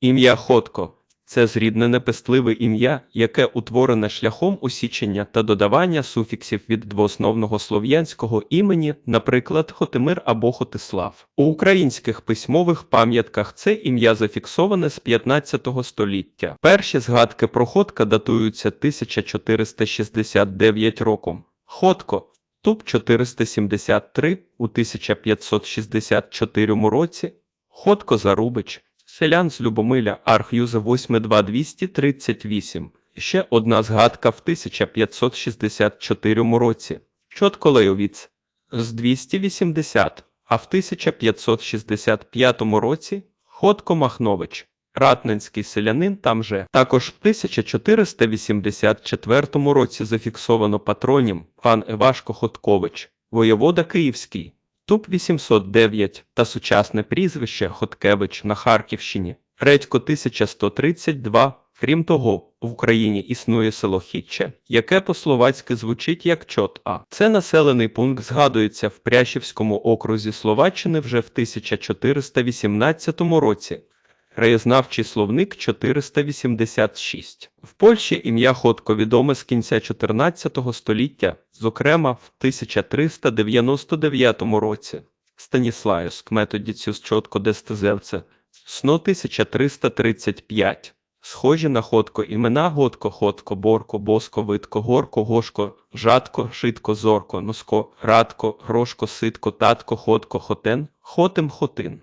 Ім'я Ходко це зріднене пестливе ім'я, яке утворене шляхом усічення та додавання суфіксів від двоосновного слов'янського імені, наприклад, Хотимир або Хотислав. У українських письмових пам'ятках це ім'я зафіксоване з 15 століття. Перші згадки про Ходка датуються 1469 роком. Ходко Туб 473 у 1564 році. Ходко Зарубич, селян з Любомиля, Арх'юза 82238. Ще одна згадка в 1564 році. Чотко Лейовіц з 280, а в 1565 році Ходко Махнович. Ратненський селянин там же. Також в 1484 році зафіксовано патронім пан Івашко Ходкович, воєвода Київський, Туп 809 та сучасне прізвище Хоткевич на Харківщині, Редько 1132. Крім того, в Україні існує село Хітче, яке по-словацьки звучить як Чот А. Це населений пункт згадується в Прящівському окрузі Словаччини вже в 1418 році. Краєзнавчий словник 486. В Польщі ім'я Ходко відоме з кінця 14 століття, зокрема в 1399 році. Станіславськ методіціус чотко дестезевце, сно 1335. Схожі на Ходко імена Годко, Ходко, Борко, Боско, Витко, Горко, Гошко, Жадко, Шитко, Зорко, Носко, Радко, Грошко, Ситко, Татко, Ходко, Хотен, Хотим, Хотин.